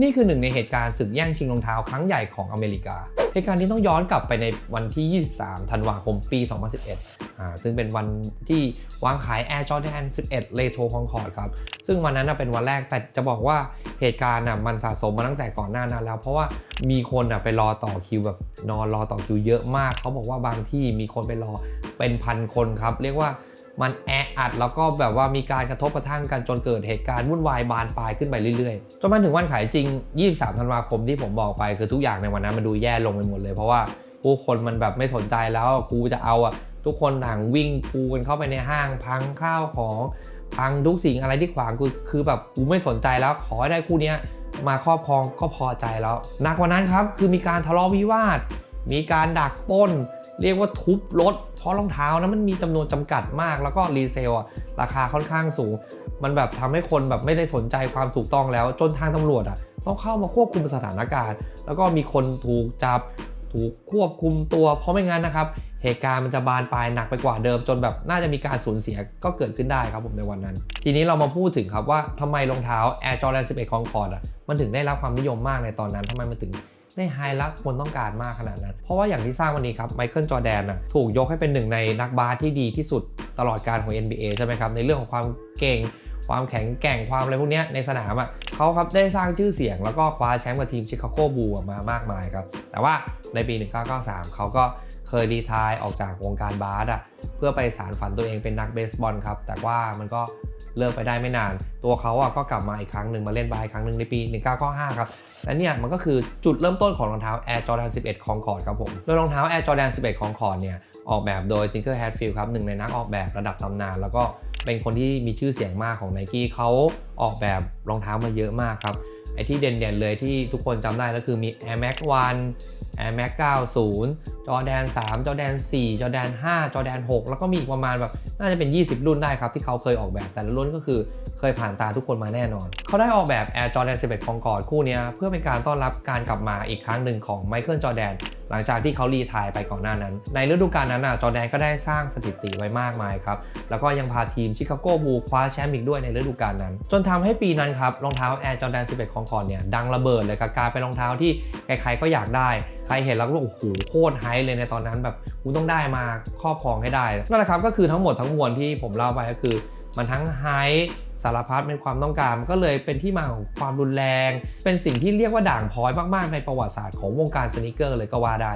นี่คือหนึ่งในเหตุการณ์ศึกแย่งชิงรองเท้าครั้งใหญ่ของอเมริกา เหตุการณ์นี้ต้องย้อนกลับไปในวันที่ 23 ธันวาคม ปี 2011อ่าซึ่งเป็นวันที่วางขาย Air Jordan 11 Retro Concord ครับ ซึ่งวันนั้นเป็นวันแรก แต่จะบอกว่าเหตุการณ์น่ะมันสะสมมาตั้งแต่ก่อนหน้านั้นแล้ว เพราะว่ามีคนน่ะไปรอต่อคิวแบบนอนรอต่อคิวเยอะมาก เขาบอกว่าบางที่มีคนไปรอเป็นพันคนครับ เรียกว่ามันแอ อัด แล้วก็แบบว่ามีการกระทบกระทั่งกันจนเกิดเหตุการณ์วุ่นวายบานปลายขึ้นไปเรื่อยๆ จนมาถึงวันขายจริง 23 ธันวาคมที่ผมบอกไป คือทุกอย่างในวันนั้นมันดูแย่ลงไปหมดเลย เพราะว่าผู้คนมันแบบไม่สนใจแล้วกูจะเอาอะทุกคนต่างวิ่งกูกันเข้าไปในห้างพังข้าวของพังทุกสิ่งอะไรที่ขวางกูคือแบบกูไม่สนใจแล้วขอให้ได้คู่นี้มาครอบครองก็พอใจแล้วหนักกว่านั้นครับคือมีการทะเลาะวิวาท มีการดักป้น เรียกว่าทุบรถ เพราะรองเท้านะมันมีจำนวนจำกัดมาก แล้วก็รีเซลราคาค่อนข้างสูง มันแบบทำให้คนแบบไม่ได้สนใจความถูกต้องแล้ว จนทางตำรวจอะต้องเข้ามาควบคุมสถานการณ์ แล้วก็มีคนถูกจับ ถูกควบคุมตัว เพราะไม่งั้นนะครับ เหตุการณ์มันจะบานปลายหนักไปกว่าเดิม จนแบบน่าจะมีการสูญเสียก็เกิดขึ้นได้ครับผมในวันนั้น ทีนี้เรามาพูดถึงครับว่าทำไมรองเท้า Air Jordan 11 Concord อะมันถึงได้รับความนิยมมากในตอนนั้นทำไมมันถึง ได้ไฮลักคนต้องการมากขนาดนั้น เพราะว่าอย่างที่ทราบวันนี้ครับไมเคิลจอแดนอะถูกยกให้เป็นหนึ่งในนักบาสที่ดีที่สุดตลอดการของ NBA ใช่ไหมครับในเรื่องของความเก่งความแข็งแกร่งความอะไรพวกนี้ในสนามอะเขาครับได้สร้างชื่อเสียงแล้วก็คว้าแชมป์กับทีมชิคาโกบูลมามากมายครับ แต่ว่าในปี 1993 เขาก็ เคยรีทายออกจากวงการบาสอะเพื่อไปสารฝันตัวเองเป็นนักเบสบอลครับ แต่ว่ามันก็เลิกไปได้ไม่นาน ตัวเขาอะก็กลับมาอีกครั้งหนึ่งมาเล่นบาสอีกครั้งหนึ่งในปี 1995 ครับและเนี่ยมันก็คือจุดเริ่มต้นของรองเท้า Air Jordan 11 Concord ครับผมโดยรองเท้า Air Jordan 11 Concord เนี่ยออกแบบโดย Tinker Hatfield ครับหนึ่งในนักออกแบบระดับตำนาน แล้วก็เป็นคนที่มีชื่อเสียงมากของ Nike เขาออกแบบรองเท้ามาเยอะมากครับไอที่เด่นๆเลยที่ทุกคนจำได้ก็คือมี Air Max 1 Air Max 90 Jordan 3 Jordan 4 Jordan 5 Jordan 6แล้วก็มีอีกประมาณแบบน่าจะเป็น 20 รุ่นได้ครับ ที่เขาเคยออกแบบแต่ละรุ่นก็คือเคยผ่านตาทุกคนมาแน่นอน เขาได้ออกแบบ Air Jordan 11 Concord คู่นี้เพื่อเป็นการต้อนรับการกลับมาอีกครั้งหนึ่งของ Michael Jordan หลังจากที่เขารีไทายไปก่อนหน้านั้น ในฤดูกาลนั้นน่ะจอแดนก็ได้สร้างสถิติไว้มากมายครับ แล้วก็ยังพาทีมชิคาโกบูคว้าแชมป์อีกด้วยในฤดูกาลนั้น จนทำให้ปีนั้นครับรองเท้า Air Jordan 11 Concord เนี่ยดังระเบิดเลยครับกลายเป็นรองเท้าที่ใครๆก็อยากได้ใครเห็นแล้วก็โอ้โหโคตรไฮเลยในตอนนั้นแบบกูต้องได้มาครอบครองให้ได้นั่นแหละครับก็คือทั้งหมดทั้งมวลที่ผมเล่าไปก็คือ มันทั้งไฮสารพัดเป็นความต้องการมันก็เลยเป็นที่มาของความรุนแรง เป็นสิ่งที่เรียกว่าด่างพร้อยมากๆในประวัติศาสตร์ของวงการสนิเกอร์เลยก็ว่าได้